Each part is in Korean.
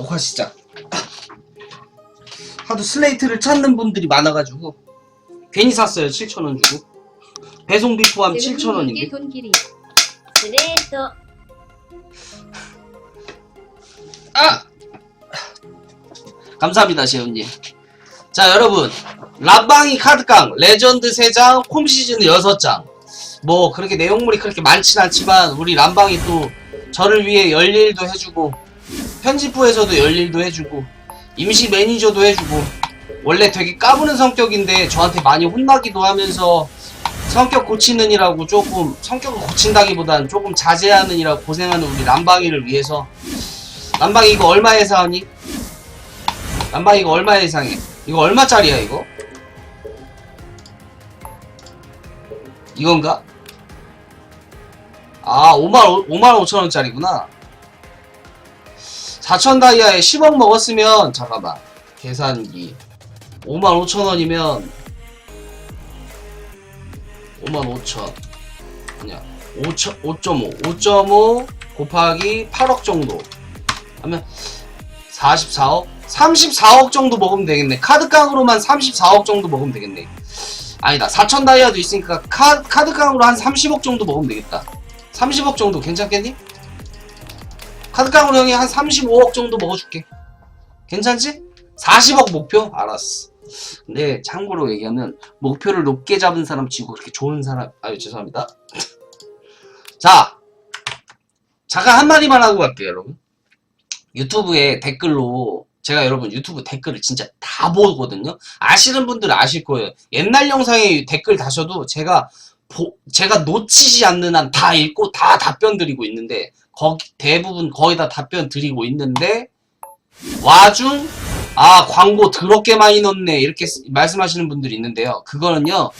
녹화 시작. 하도 슬레이트를 찾는 분들이 많아가지고 괜히 샀어요. 7,000원 주고. 배송비 포함 7,000원인데. 돈 길이 그래서 아! 감사합니다, 시현님. 자, 여러분. 람방이 카드깡, 레전드 3장, 홈 시즌 6장. 뭐, 그렇게 내용물이 그렇게 많진 않지만, 우리 람방이 또 저를 위해 열일도 해주고, 편집부에서도 열일도 해주고, 임시 매니저도 해주고, 원래 되게 까부는 성격인데, 저한테 많이 혼나기도 하면서, 성격 고치느니라고 조금, 성격을 고친다기보단 조금 자제하느니라고 고생하는 우리 람방이를 위해서, 남방 이거 얼마에 사니? 남방 이거 얼마에 상해? 이거 얼마짜리야 이거? 이건가? 아 5만 5만 5천 원짜리구나. 4천 다이아에 10억 먹었으면 잠깐만 계산기 5만 5천 원이면 5만 5천 아니야 5천 5.5 5.5 곱하기 8억 정도 하면 44억? 34억 정도 먹으면 되겠네. 카드깡으로만 34억 정도 먹으면 되겠네. 아니다. 4천 다이아도 있으니까 카, 카드깡으로 한 30억 정도 먹으면 되겠다. 30억 정도 괜찮겠니? 카드깡으로 형이 한 35억 정도 먹어줄게. 괜찮지? 40억 목표? 알았어. 근데 참고로 얘기하면 목표를 높게 잡은 사람 치고 그렇게 좋은 사람 아유 죄송합니다. 자 잠깐 한마디만 하고 갈게요 여러분. 유튜브에 댓글로 제가 여러분 유튜브 댓글을 진짜 다 보거든요. 아시는 분들은 아실 거예요. 옛날 영상에 댓글 다셔도 제가 보- 제가 놓치지 않는 한 다 읽고 다 답변 드리고 있는데 거기 대부분 거의 다 답변 드리고 있는데 와중 아 광고 더럽게 많이 넣네 이렇게 쓰- 말씀하시는 분들이 있는데요. 그거는요.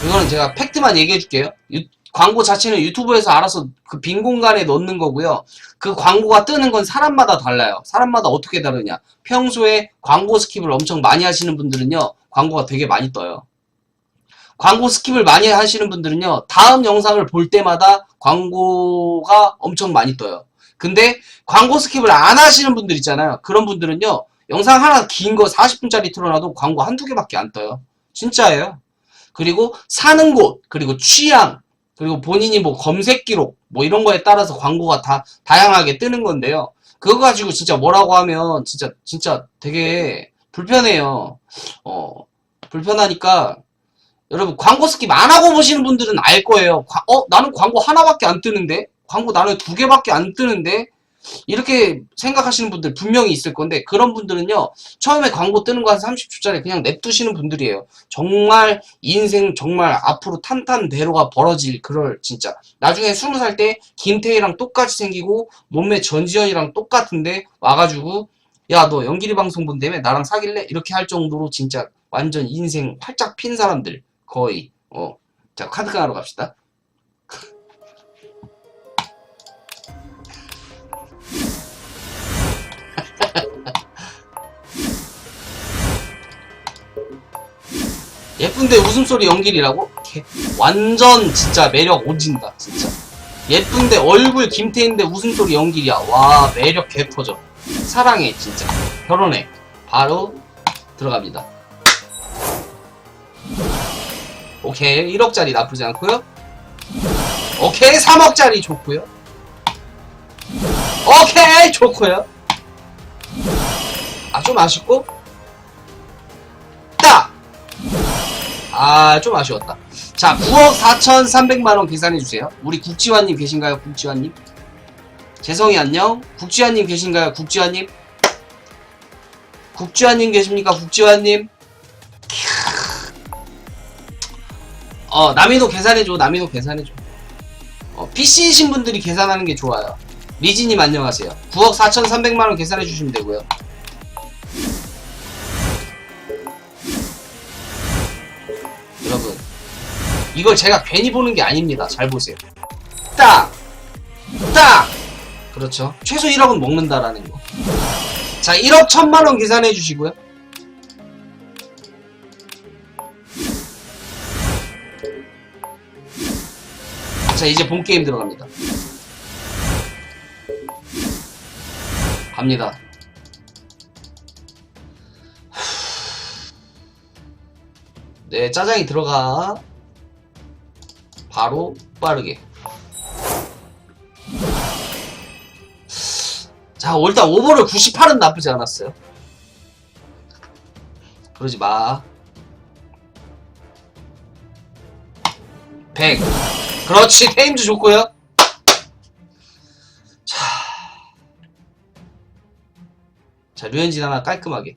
그거는 제가 팩트만 얘기해 줄게요. 유- 광고 자체는 유튜브에서 알아서 그 빈 공간에 넣는 거고요. 그 광고가 뜨는 건 사람마다 달라요. 사람마다 어떻게 다르냐. 평소에 광고 스킵을 엄청 많이 하시는 분들은요, 광고가 되게 많이 떠요. 광고 스킵을 많이 하시는 분들은요, 다음 영상을 볼 때마다 광고가 엄청 많이 떠요. 근데 광고 스킵을 안 하시는 분들 있잖아요. 그런 분들은요, 영상 하나 긴 거 40분짜리 틀어놔도 광고 한두 개밖에 안 떠요. 진짜예요. 그리고 사는 곳, 그리고 취향, 그리고 본인이 뭐 검색 기록, 뭐 이런 거에 따라서 광고가 다 다양하게 뜨는 건데요. 그거 가지고 진짜 뭐라고 하면 진짜 진짜 되게 불편해요. 어 불편하니까 여러분 광고 스킵 안 하고 보시는 분들은 알 거예요. 과- 어 나는 광고 하나밖에 안 뜨는데 광고 나는 두 개밖에 안 뜨는데 이렇게 생각하시는 분들 분명히 있을 건데 그런 분들은요 처음에 광고 뜨는 거 한 30초 짜리 그냥 냅두시는 분들이에요. 정말 인생 정말 앞으로 탄탄대로가 벌어질 그럴 진짜 나중에 20살 때 김태희랑 똑같이 생기고 몸매 전지현이랑 똑같은데 와가지고 야 너 연기리 방송 본다며 나랑 사귈래? 이렇게 할 정도로 진짜 완전 인생 활짝 핀 사람들 거의 어 자 카드 하러 갑시다. 예쁜데 웃음소리 연길이라고? 개- 완전 진짜 매력 오진다 진짜. 예쁜데 얼굴 김태인데 웃음소리 연길이야. 와 매력 개 터져 사랑해 진짜. 결혼해. 바로 들어갑니다 오케이 1억짜리 나쁘지 않고요 오케이 3억짜리 좋고요 오케이 좋고요 아 좀 아쉽고 딱 아, 좀 아쉬웠다. 자, 9억 4,300만원 계산해주세요. 우리 국지환님 계신가요, 국지환님? 재성이 안녕? 국지환님 계신가요, 국지환님? 국지환님 계십니까, 국지환님? 어, 남이도 계산해줘, 남이도 계산해줘. 어, PC이신 분들이 계산하는 게 좋아요. 리지님 안녕하세요. 9억 4,300만원 계산해주시면 되고요. 여러분 이걸 제가 괜히 보는 게 아닙니다 잘 보세요 딱! 딱! 그렇죠 최소 1억은 먹는다라는 거 자 1억 1000만원 계산해 주시고요 자 이제 본 게임 들어갑니다. 갑니다. 네 짜장이 들어가. 바로 빠르게. 자 일단 오버를 98은 나쁘지 않았어요. 그러지 마. 100. 그렇지, 테임도 좋고요. 자. 자, 류현진 하나 깔끔하게.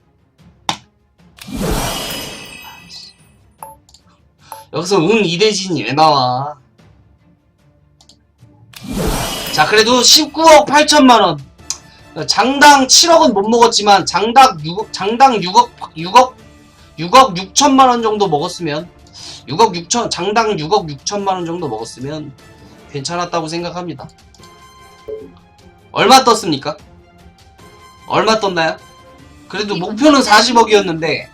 여기서 응 이대진이 왜 나와? 자, 그래도 19억 8천만 원. 장당 7억은 못 먹었지만 장당 6억 장당 6억 6억 6억 6천만 원 정도 먹었으면 6억 6천 장당 6억 6천만 원 정도 먹었으면 괜찮았다고 생각합니다. 얼마 떴습니까? 얼마 떴나요? 그래도 목표는 40억이었는데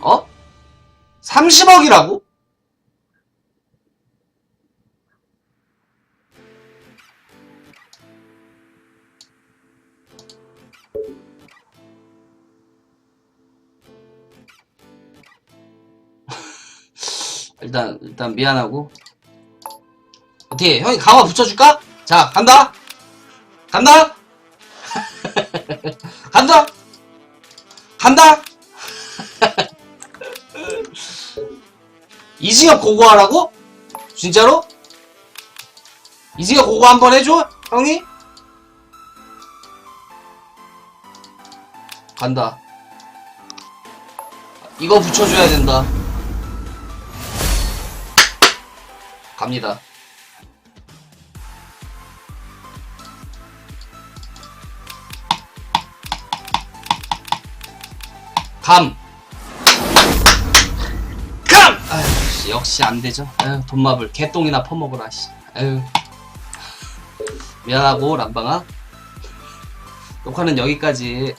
어? 30억이라고? 일단 일단 미안하고 어떻게 형이 강화 붙여줄까? 자 간다 간다 간다 간다 이승엽 고고하라고? 진짜로? 이승엽 고고 한번 해줘 형이? 간다 이거 붙여줘야 된다 갑니다. 감. 감! 아유, 씨, 역시 안 되죠. 아유, 돈마블 개똥이나 퍼먹으라, 씨. 아유. 미안하고, 람방아. 녹화는 여기까지.